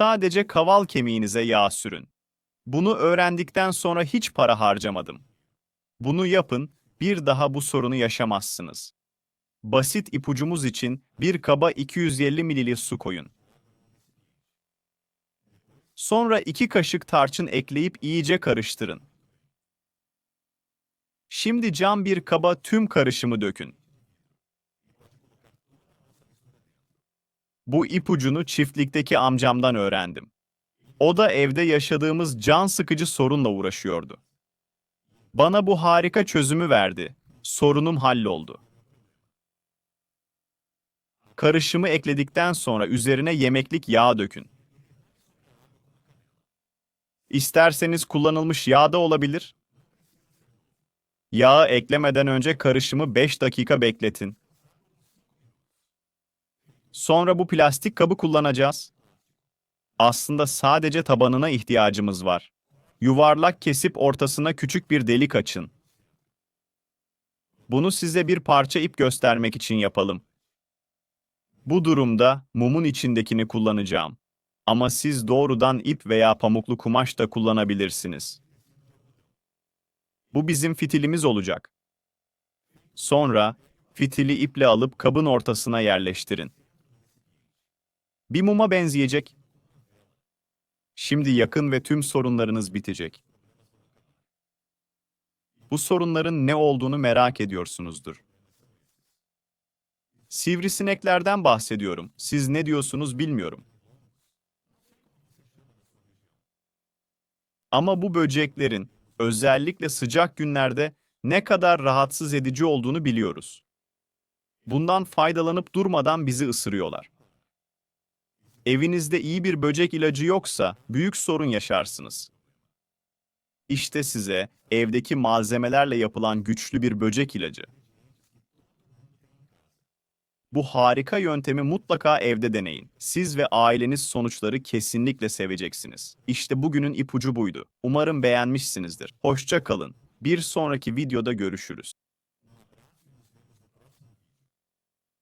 Sadece kaval kemiğinize yağ sürün. Bunu öğrendikten sonra hiç para harcamadım. Bunu yapın, bir daha bu sorunu yaşamazsınız. Basit ipucumuz için bir kaba 250 ml su koyun. Sonra iki kaşık tarçın ekleyip iyice karıştırın. Şimdi cam bir kaba tüm karışımı dökün. Bu ipucunu çiftlikteki amcamdan öğrendim. O da evde yaşadığımız can sıkıcı sorunla uğraşıyordu. Bana bu harika çözümü verdi. Sorunum halloldu. Karışımı ekledikten sonra üzerine yemeklik yağ dökün. İsterseniz kullanılmış yağ da olabilir. Yağı eklemeden önce karışımı 5 dakika bekletin. Sonra bu plastik kabı kullanacağız. Aslında sadece tabanına ihtiyacımız var. Yuvarlak kesip ortasına küçük bir delik açın. Bunu size bir parça ip göstermek için yapalım. Bu durumda mumun içindekini kullanacağım. Ama siz doğrudan ip veya pamuklu kumaş da kullanabilirsiniz. Bu bizim fitilimiz olacak. Sonra fitili iple alıp kabın ortasına yerleştirin. Bir muma benzeyecek. Şimdi yakın ve tüm sorunlarınız bitecek. Bu sorunların ne olduğunu merak ediyorsunuzdur. Sivrisineklerden bahsediyorum. Siz ne diyorsunuz bilmiyorum. Ama bu böceklerin özellikle sıcak günlerde ne kadar rahatsız edici olduğunu biliyoruz. Bundan faydalanıp durmadan bizi ısırıyorlar. Evinizde iyi bir böcek ilacı yoksa büyük sorun yaşarsınız. İşte size evdeki malzemelerle yapılan güçlü bir böcek ilacı. Bu harika yöntemi mutlaka evde deneyin. Siz ve aileniz sonuçları kesinlikle seveceksiniz. İşte bugünün ipucu buydu. Umarım beğenmişsinizdir. Hoşça kalın. Bir sonraki videoda görüşürüz.